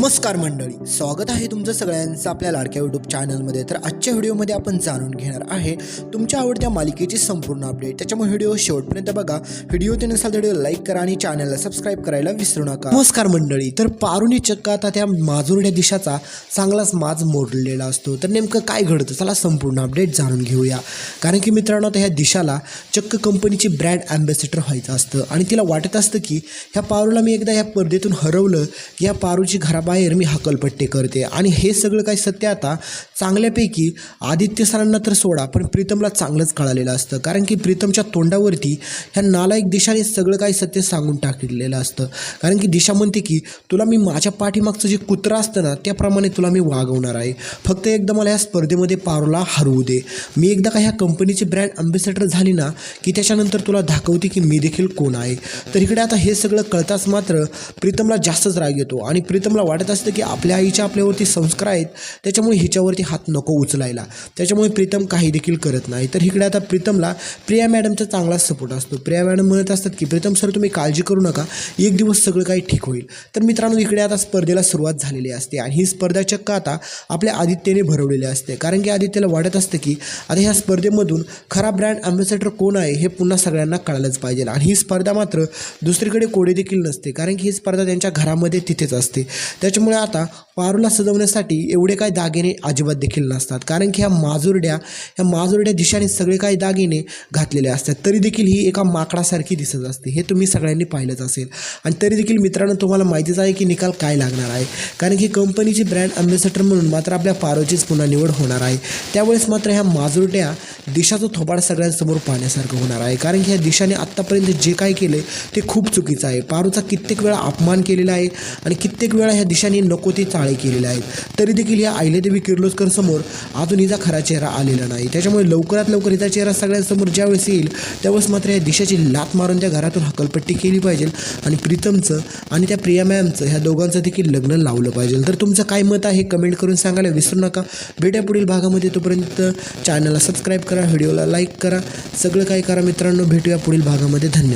नमस्कार मंडळी स्वागत आहे तुमचं सगळ्यांचं आपल्या लाडक्या यूट्यूब चॅनलमध्ये तर आजच्या व्हिडिओमध्ये आपण जाणून घेणार आहे तुमच्या आवडत्या मालिकेची संपूर्ण अपडेट त्याच्यामुळे व्हिडिओ शेवटपर्यंत बघा. व्हिडिओ ते नसाल व्हिडिओ लाईक करा आणि चॅनलला सबस्क्राईब करायला विसरू नका. नमस्कार मंडळी तर पारुनी चक्क आता त्या माजुरड्या दिशाचा चांगलाच माज मोडलेला असतो. तर नेमकं काय घडतं? चला संपूर्ण अपडेट जाणून घेऊया. कारण की मित्रांनो आता ह्या दिशाला चक्क कंपनीची ब्रँड अँबॅसिडर व्हायचं असतं. आणि तिला वाटत असतं की ह्या पारूला मी एकदा ह्या स्पर्धेतून हरवलं या पारूची घराबा बाहेर मी हकलपट्टी करते. आणि हे सगळं काही सत्य आता. चांगल्यापैकी आदित्य सरांना तर सोडा पण प्रीतमला चांगलंच कळालेलं असतं. कारण की प्रीतमच्या तोंडावरती ह्या नालायक दिशाने सगळं काही सत्य सांगून टाकलेलं असतं. कारण की दिशा म्हणते की तुला मी माझ्या पाठीमागचं जे कुत्रा असतं ना त्याप्रमाणे तुला मी वागवणार आहे. फक्त एकदा मला या स्पर्धेमध्ये पारूला हरवू दे. मी एकदा का ह्या कंपनीची ब्रँड अम्बॅसेडर झाली ना की त्याच्यानंतर तुला दाखवते की मी देखील कोण आहे. तर इकडे आता हे सगळं कळताच मात्र प्रीतमला जास्तच राग येतो. आणि प्रीतमला वाटत असतं की आपल्या आईच्या आपल्यावरती संस्कार आहेत त्याच्यामुळे हिच्यावरती हात नको उचलायला. त्याच्यामुळे प्रीतम काही देखील करत नाही. तर इकडे आता प्रीतमला प्रिया मॅडमचा चांगलाच सपोर्ट असतो. प्रिया मॅडम म्हणत असतात की प्रीतम सर तुम्ही काळजी करू नका. एक दिवस सगळं काही ठीक होईल. तर मित्रांनो इकडे आता स्पर्धेला सुरुवात झालेली असते आणि ही स्पर्धा चक्क आता आपल्या आदित्यने भरवलेली असते. कारण की आदित्यला वाटत असतं की आता ह्या स्पर्धेमधून खरा ब्रँड अम्बॅसेडर कोण आहे हे पुन्हा सगळ्यांना कळालंच पाहिजे. आणि ही स्पर्धा मात्र दुसरीकडे कोडे देखील नसते. कारण की ही स्पर्धा त्यांच्या घरामध्ये तिथेच असते. त्या त्याच्यामुळे आता पारूला सजवण्यासाठी एवढे काही दागिने अजिबात देखील नसतात. कारण की ह्या माजुरड्या ह्या माजुरड्या दिशाने सगळे काही दागिने घातलेले असतात. तरी देखील ही एका माकडासारखी दिसत असते. हे तुम्ही सगळ्यांनी पाहिलंच असेल. आणि तरी देखील मित्रांनो तुम्हाला माहितीच आहे की निकाल काय लागणार आहे. कारण की कंपनीची ब्रँड अम्बॅसेडर म्हणून मात्र आपल्या पारोचीच पुन्हा निवड होणार आहे. त्यावेळेस मात्र ह्या माजुरट्या दिशाचं थोबाड सगळ्यांसमोर पाहण्यासारखं होणार आहे. कारण की ह्या दिशाने आत्तापर्यंत जे काही केले ते खूप चुकीचं आहे. पारूचा कित्येक वेळा अपमान केलेला आहे. आणि कित्येक वेळा ह्या दिशाने नको ते चाळ केलेले आहेत. तरी देखील या अहिल्यादेवी किर्लोस्कर समोर अजून हिचा खरा चेहरा आलेला नाही. त्याच्यामुळे लवकरात लवकर हिचा चेहरा सगळ्यांसमोर ज्यावेळेस येईल त्यावेळेस मात्र या दिशाची लात मारून त्या घरातून हकलपट्टी केली पाहिजे. आणि प्रीतमचं आणि त्या प्रिया मॅमचं ह्या दोघांचं देखील लग्न लावलं पाहिजे. तर तुमचं काय मत आहे कमेंट करून सांगायला विसरू नका. भेट्या पुढील भागामध्ये तोपर्यंत चॅनलला सबस्क्राईब करा व्हिडिओला लाईक करा. सगळं काही करा मित्रांनो. भेटूया पुढील भागामध्ये. धन्यवाद.